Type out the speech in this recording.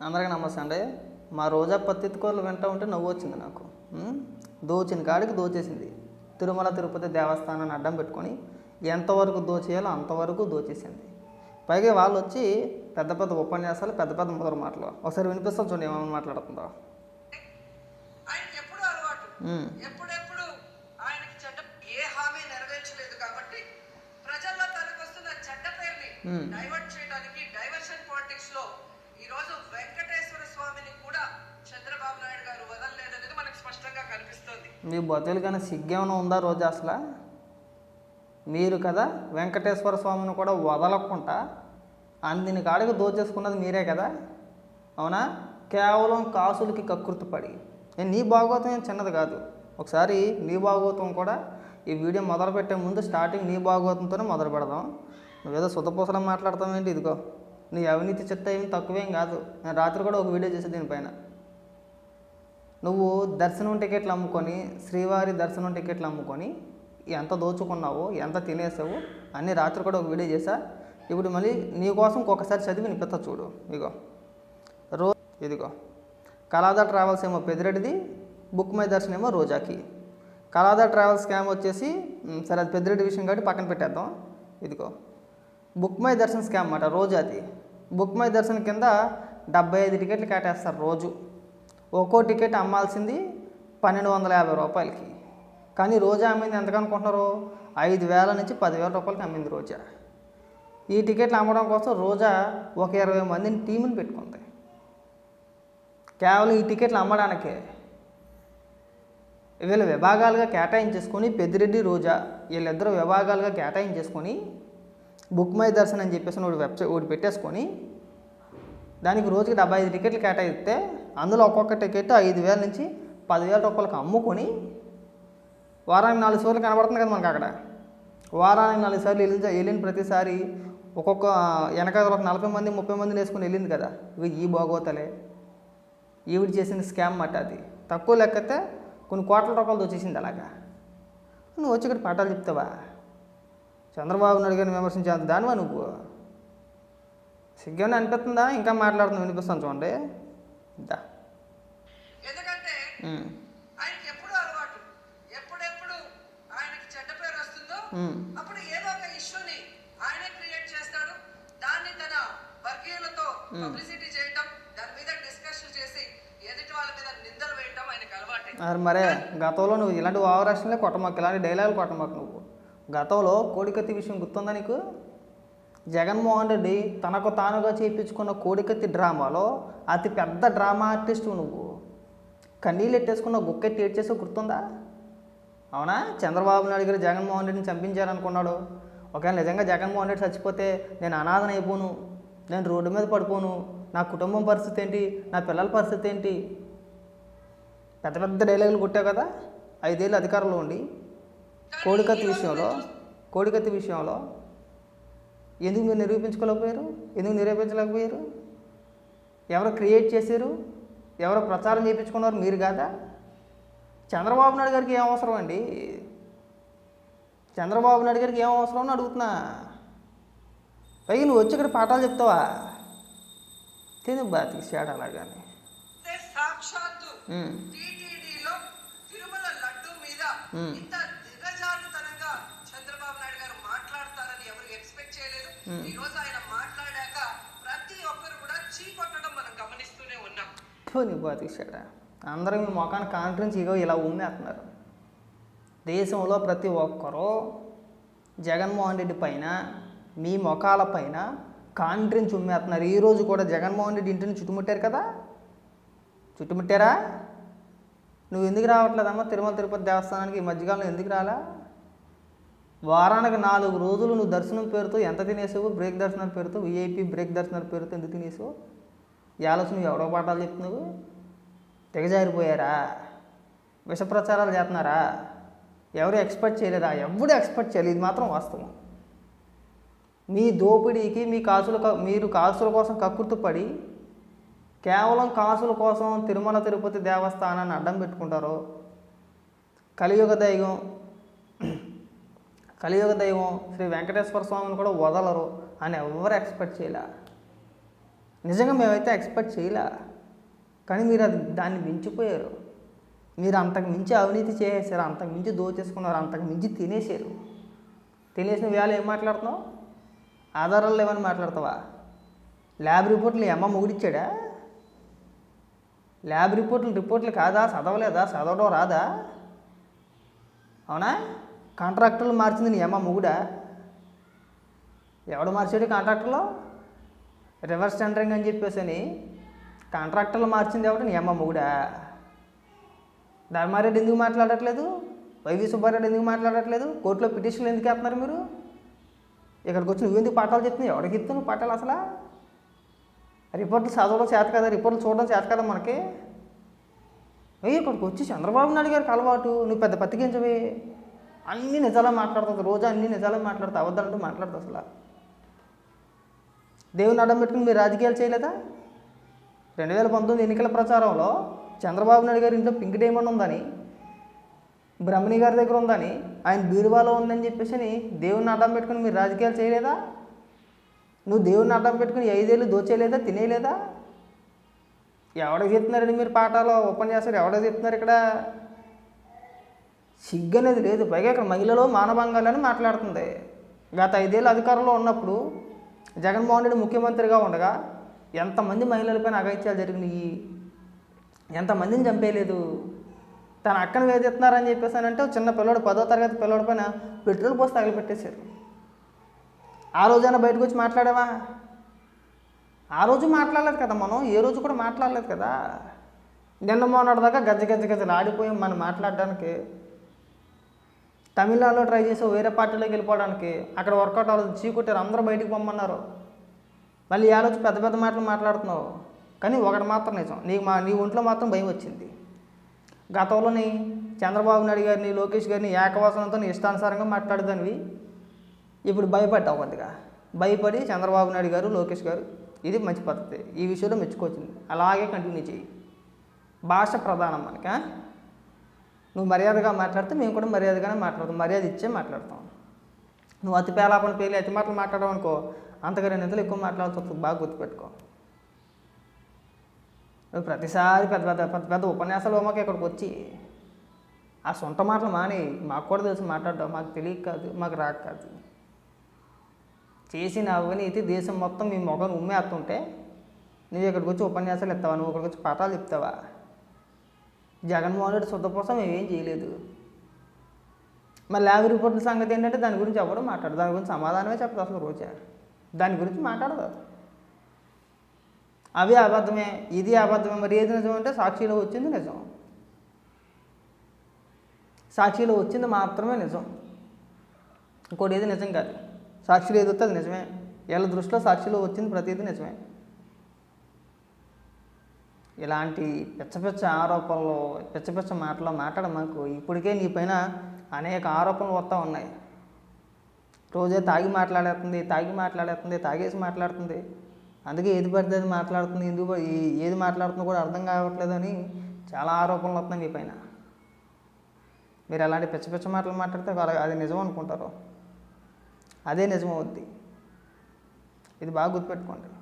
అందరికీ నమస్తే అండి మా రోజా పత్తిత్కోలు వింటూ ఉంటే నవ్వు వచ్చింది నాకు ఉం? దోచిన కాడికి దోచేసింది తిరుమల తిరుపతి దేవస్థానాన్ని అడ్డం పెట్టుకొని ఎంతవరకు దోచేయాలో అంతవరకు దోచేసింది పైగా వాళ్ళు వచ్చి పెద్ద పెద్ద ఉపన్యాసాలు పెద్ద పెద్ద మొదలు మాటలు ఒకసారి వినిపిస్తాం చూడండి ఏమేమి మాట్లాడుతుందో. ఎప్పుడెప్పుడు ఆయనకి చెడ్డ ఏ హామీ నెరవేర్చలేదు కాబట్టి ప్రజల్లో తనకు వస్తున్న చెడ్డ పేరుని. డైవర్ట్ చేయడానికి డైవర్షన్ పాలిటిక్స్లో ఈ రోజు వెంకటేశ్వర స్వామిని కూడా చంద్రబాబు నాయుడు గారు వదలలేదనేది మనకు స్పష్టంగా కనిపిస్తోంది మీ బతులు కానీ సిగ్గేమైనా ఉందా రోజు అసలు? మీరు కదా వెంకటేశ్వర స్వామిని కూడా వదలకుండా అందిని కాడికి దోచేసుకున్నది మీరే కదా? అవునా? కేవలం కాసులకి కకృతిపడి నేను నీ భాగవతం ఏం చిన్నది కాదు. ఒకసారి నీ భాగవతం కూడా ఈ వీడియో మొదలు పెట్టే ముందు స్టార్టింగ్ నీ భాగవతంతోనే మొదలు పెడదాం. నువ్వేదో సుతపూసలం మాట్లాడతావేంటి ఇదిగో? నీ అవినీతి చిత్త ఏమి తక్కువేం కాదు. నేను రాత్రి కూడా ఒక వీడియో చేసి దీనిపైన. నువ్వు దర్శనం టికెట్లు అమ్ముకొని శ్రీవారి దర్శనం టికెట్లు అమ్ముకొని ఎంత దోచుకున్నావో ఎంత తినేసావు అన్ని రాత్రి కూడా ఒక వీడియో చేశా. ఇప్పుడు మళ్ళీ నీ కోసం ఇంకొకసారి చదివి వినిపిస్తా చూడు. ఇగో రో ఇదిగో. కలాద ట్రావెల్స్ ఏమో పెదిరెడ్డిది బుక్ మై దర్శనం ఏమో రోజాకి. కలాదా ట్రావెల్స్ స్కామ్ వచ్చేసి సరే అది పెద్దిరెడ్డి విషయం కాబట్టి పక్కన పెట్టేద్దాం. ఇదిగో. బుక్ మై దర్శన్ స్కామ్ అన్నమాట రోజాది బుక్ మై దర్శన్ కింద డెబ్బై ఐదు టికెట్లు కేటాయిస్తారు రోజు. ఒక్కో టికెట్ అమ్మాల్సింది పన్నెండు వందల యాభై రూపాయలకి. కానీ రోజా అమ్మింది ఎంత అనుకుంటున్నారు ఐదు వేల నుంచి పదివేల రూపాయలకి అమ్మింది రోజా. ఈ టికెట్లు అమ్మడం కోసం రోజా ఒక ఇరవై మందిని టీముని పెట్టుకుంది. కేవలం ఈ టికెట్లు అమ్మడానికే. వీళ్ళు విభాగాలుగా కేటాయించేసుకొని పెద్దిరెడ్డి రోజా వీళ్ళిద్దరు విభాగాలుగా కేటాయించేసుకొని బుక్ మై దర్శన్ అని చెప్పేసి ఒకటి వెబ్సైట్ ఒకటి పెట్టేసుకొని దానికి రోజుకి డెబ్బై ఐదు టికెట్లు కేటాయిస్తే అందులో ఒక్కొక్క టికెట్ ఐదు వేల నుంచి పదివేల రూపాయలకు అమ్ముకొని వారానికి నాలుగు సార్లు కనబడుతుంది కదా మనకు అక్కడ. వారానికి నాలుగు సార్లు వెళ్ళిన వెళ్ళిన ప్రతిసారి ఒక్కొక్క వెనకాల ఒక నలభై మంది ముప్పై మందిని వేసుకుని వెళ్ళింది కదా. ఇవి ఈ బాగోతలే. ఈవిడ చేసిన స్కామ్ మాట అది. తక్కువ లెక్కతే కొన్ని కోట్ల రూపాయలు వచ్చేసింది అలాగా. నువ్వు వచ్చి ఇక్కడ పాఠాలు చెప్తావా? చంద్రబాబు నాయుడు గారిని విమర్శించేంత దానివా నువ్వు? సిగ్గేమన్నా అనిపిస్తుందా? ఇంకా మాట్లాడుతున్నా వినిపిస్తాను చూడండి. ఇందా ఎందుకంటే ఆయనకి ఎప్పుడు అలవాటు. ఎప్పుడెప్పుడు ఆయనకి చెడ్డ పేరు వస్తుందో అప్పుడు ఏదో ఒక ఇష్యూని ఆయనే క్రియేట్ చేస్తాడు. దాన్ని తన వర్గీయులతో పబ్లిసిటీ చేయటం దాని మీద డిస్కషన్ చేసి ఎదుటి వాళ్ళ మీద నిందలు వేయటం ఆయనకి అలవాటే. మరి మరే గతంలో నువ్వు ఇలాంటి ఓవరాక్షన్లే కొట్టమాకు ఇలాంటి డైలాగులు కొట్టమాకు నువ్వు. గతంలో కోడికత్తి విషయం గుర్తుందా నీకు? జగన్మోహన్ రెడ్డి తనకు తానుగా చేయించుకున్న కోడికత్తి డ్రామాలో అతి పెద్ద డ్రామా ఆర్టిస్ట్ నువ్వు. కన్నీళ్ళు ఎట్టేసుకున్న గుక్కెట్టి ఏడ్చేసో గుర్తుందా? అవునా? చంద్రబాబు నాయుడు గారు జగన్మోహన్ రెడ్డిని చంపించారనుకున్నాడు. ఒకవేళ నిజంగా జగన్మోహన్ రెడ్డి చచ్చిపోతే నేను అనాథన అయిపోను. నేను రోడ్డు మీద పడిపోను. నా కుటుంబం పరిస్థితి ఏంటి? నా పిల్లల పరిస్థితి ఏంటి? పెద్ద పెద్ద డైలాగులు కొట్టావు కదా? ఐదేళ్ళు అధికారంలో ఉండి. కోడికత్తి విషయంలో కోడికత్తి విషయంలో ఎందుకు మీరు నిరూపించుకోలేకపోయారు? ఎందుకు నిరూపించలేకపోయారు? ఎవరు క్రియేట్ చేశారు? ఎవరు ప్రచారం చేయించుకున్నారు? మీరు కాదా? చంద్రబాబు నాయుడు గారికి ఏం అవసరం అండి? చంద్రబాబు నాయుడు గారికి ఏం అవసరం అని అడుగుతున్నా. పైగా నువ్వు వచ్చి ఇక్కడ పాఠాలు చెప్తావా? తిను బాతికి అలాగాని. అంటే సాక్షాత్తు ఉమ్. టీటీడీలో తిరుమల లడ్డు మీద ఉన్నాం నీ బతికిసాడా అందరూ మీ మొఖాన్ని కాన్ఫరెన్స్ ఇగో ఇలా ఉమ్మేస్తున్నారు. దేశంలో ప్రతి ఒక్కరూ జగన్మోహన్ రెడ్డి పైన మీ ముఖాల పైన కాన్ఫరెన్స్ ఉమ్మేస్తున్నారు. ఈరోజు కూడా జగన్మోహన్ రెడ్డి ఇంటిని చుట్టుముట్టారు కదా? చుట్టుముట్టారా? నువ్వు ఎందుకు రావట్లేదమ్మా తిరుమల తిరుపతి దేవస్థానానికి? ఈ మధ్యకాలంలో ఎందుకు రాలా? వారానికి నాలుగు రోజులు నువ్వు దర్శనం పేరుతో ఎంత తినేసావు? బ్రేక్ దర్శనాల పేరుతో విఐపి బ్రేక్ దర్శనాల పేరుతో ఎందుకు తినేసావు? ఈ నువ్వు ఎవడో పాఠాలు చెప్తున్నావు? తెగజారిపోయారా? విష ప్రచారాలు చేస్తున్నారా? ఎవరు ఎక్స్పెక్ట్ చేయలేదా? ఎవడు ఎక్స్పెక్ట్ చేయలేదు. ఇది మాత్రం వాస్తవం. మీ దోపిడీకి మీ కాసుల మీరు కాసుల కోసం కక్కుర్తుపడి కేవలం కాసుల కోసం తిరుమల తిరుపతి దేవస్థానాన్ని అడ్డం పెట్టుకుంటారు? కలియుగ దైవం కలియుగ దైవం శ్రీ వెంకటేశ్వర స్వామిని కూడా వదలరు అని ఎవరు ఎక్స్పెక్ట్ చేయలే? నిజంగా మేమైతే ఎక్స్పెక్ట్ చేయలే. కానీ మీరు అది దాన్ని మించిపోయారు. మీరు అంతకు మించి అవినీతి చేసేసారు అంతకు మించి దోచేసుకున్నారు అంతకు మించి తినేసారు. తినేసిన వేళ ఏం మాట్లాడుతున్నావు? ఆధారాలు ఏమని మాట్లాడతావా? ల్యాబ్ రిపోర్ట్లు ఎమ్మ ముగిడిచ్చాడా? ల్యాబ్ రిపోర్ట్లు రిపోర్ట్లు కాదా? చదవలేదా? చదవడం రాదా? అవునా? కాంట్రాక్టర్లు మార్చింది నీ అమ్మ మొగుడా? ఎవడు మార్చాడు కాంట్రాక్టర్లో? రివర్స్ టెండరింగ్ అని చెప్పేసి అని కాంట్రాక్టర్లు మార్చింది ఎవడు నీ అమ్మ మొగుడా. ధర్మారెడ్డి ఎందుకు మాట్లాడట్లేదు? వైవి సుబ్బారెడ్డి ఎందుకు మాట్లాడట్లేదు? కోర్టులో పిటిషన్లు ఎందుకు వేస్తున్నారు మీరు? ఇక్కడికి వచ్చి నువ్వెందుకు పాఠాలు చెప్తున్నావు? ఎవరికి ఇస్తావు నువ్వు పాఠాలు అసలు? రిపోర్ట్లు చదవడం చేత కదా రిపోర్ట్లు చూడడం చేత కదా మనకి. అయ్యి ఇక్కడికి వచ్చి చంద్రబాబు నాయుడు గారికి అలవాటు. నువ్వు పెద్ద పత్తికించవి అన్ని నిజాలే మాట్లాడుతుంది రోజు అన్ని నిజాలే మాట్లాడుతుంది అబద్ధాలంటూ మాట్లాడుతుంది అసలు. దేవుని అడ్డం పెట్టుకుని మీరు రాజకీయాలు చేయలేదా? రెండు వేల పంతొమ్మిది ఎన్నికల ప్రచారంలో చంద్రబాబు నాయుడు గారి ఇంట్లో పింక్ డైమండ్ ఉందని బ్రహ్మణి గారి దగ్గర ఉందని ఆయన బీరువాలో ఉందని చెప్పేసి అని దేవుని అడ్డం పెట్టుకుని మీరు రాజకీయాలు చేయలేదా? నువ్వు దేవుని అడ్డం పెట్టుకుని ఐదేళ్ళు దోచేయలేదా తినేయలేదా ఎవడికి చెప్తున్నారండి మీరు పాఠాలు? ఉపన్యాసాలు ఎవడో చెప్తున్నారు ఇక్కడ? సిగ్గు అనేది లేదు. పైగా ఇక్కడ మహిళలు మానభంగాలని మాట్లాడుతుంది. గత ఐదేళ్ళు అధికారంలో ఉన్నప్పుడు జగన్మోహన్ రెడ్డి ముఖ్యమంత్రిగా ఉండగా ఎంతమంది మహిళలపైన అఘాయిత్యాలు జరిగినాయి? ఎంతమందిని చంపేయలేదు? తన అక్కను వేధిస్తున్నారని చెప్పేసి అంటే చిన్న పిల్లడు పదో తరగతి పిల్లడి పైన పెట్రోల్ పోసి తగలపెట్టేశారు ఆ రోజైనా బయటకు వచ్చి మాట్లాడావా? ఆ రోజు మాట్లాడలేదు కదా మనం ఏ రోజు కూడా మాట్లాడలేదు కదా. నిన్న మొన్నటి దాకా గజ్జ గజ్జ గజ్జలు ఆడిపోయాం మనం మాట్లాడడానికి తమిళనాడులో ట్రై చేసి వేరే పార్టీలోకి వెళ్ళిపోవడానికి అక్కడ వర్కౌట్ అవ్వదు. చీకొట్టారు. అందరూ బయటికి పొమ్మన్నారు. మళ్ళీ ఈ ఆలోచన పెద్ద పెద్ద మాటలు మాట్లాడుతున్నావు. కానీ ఒకటి మాత్రం నిజం. నీకు మా నీ ఒంట్లో మాత్రం భయం వచ్చింది. గతంలోని చంద్రబాబు నాయుడు గారిని లోకేష్ గారిని ఏకవాసనంతో ఇష్టానుసారంగా మాట్లాడదానివి. ఇప్పుడు భయపడ్డావు కొద్దిగా. భయపడి చంద్రబాబు నాయుడు గారు లోకేష్ గారు ఇది మంచి పద్ధతి. ఈ విషయంలో మెచ్చుకోవచ్చింది అలాగే కంటిన్యూ చేయి. భాష ప్రధానం మనకి నువ్వు మర్యాదగా మాట్లాడితే మేము కూడా మర్యాదగానే మాట్లాడతాం. మర్యాద ఇచ్చే మాట్లాడతాం. నువ్వు అతి పేలాపన పేలి అతి మాటలు మాట్లాడడం అనుకో అంతగా రెండు ఎక్కువ మాట్లాడుతూ బాగా గుర్తుపెట్టుకో. నువ్వు ప్రతిసారి పెద్ద పెద్ద పెద్ద పెద్ద ఉపన్యాసాలు మాకు ఇక్కడికి వచ్చి ఆ సొంత మాటలు మాని మాకు కూడా తెలుసు మాట్లాడడం మాకు తెలియక కాదు మాకు రాక కాదు. చేసిన అవినీతి దేశం మొత్తం మీ మొగను ఉమ్మేస్తుంటే నువ్వు ఇక్కడికి వచ్చి ఉపన్యాసాలు ఇస్తావా నువ్వు ఇక్కడికి వచ్చి పాఠాలు చెప్తావా? జగన్మోహన్ రెడ్డి శుద్ధ కోసం మేమేం చేయలేదు. మరి ల్యాబ్ రిపోర్టుల సంగతి ఏంటంటే దాని గురించి ఎవరు మాట్లాడదు దాని గురించి సమాధానమే చెప్పదు అసలు రోజా. దాని గురించి మాట్లాడదు అవి అబద్ధమే ఇది అబద్ధమే. మరి ఏది నిజం అంటే సాక్షిలో వచ్చింది నిజం. సాక్షిలో వచ్చింది మాత్రమే నిజం. ఇంకోటి ఏది నిజం కాదు. సాక్షిలో ఏది వస్తే అది నిజమే. వీళ్ళ దృష్టిలో సాక్షిలో వచ్చింది ప్రతిదీ నిజమే. ఇలాంటి పిచ్చపిచ్చ ఆరోపణలు పిచ్చపిచ్చ మాటలు మాట్లాడ మాకు. ఇప్పటికే నీ పైన అనేక ఆరోపణలు వస్తూ ఉన్నాయి. రోజే తాగి మాట్లాడేస్తుంది తాగి మాట్లాడేస్తుంది తాగేసి మాట్లాడుతుంది. అందుకే ఏది పడితే అది మాట్లాడుతుంది. ఎందుకు ఏది మాట్లాడుతుందో కూడా అర్థం కావట్లేదని చాలా ఆరోపణలు వస్తున్నాయి మీ పైన. మీరు అలాంటి పిచ్చ పిచ్చ మాటలు మాట్లాడితే వారు- అది నిజం అనుకుంటారు. అదే నిజం అవుద్ది ఇది బాగా గుర్తుపెట్టుకోండి.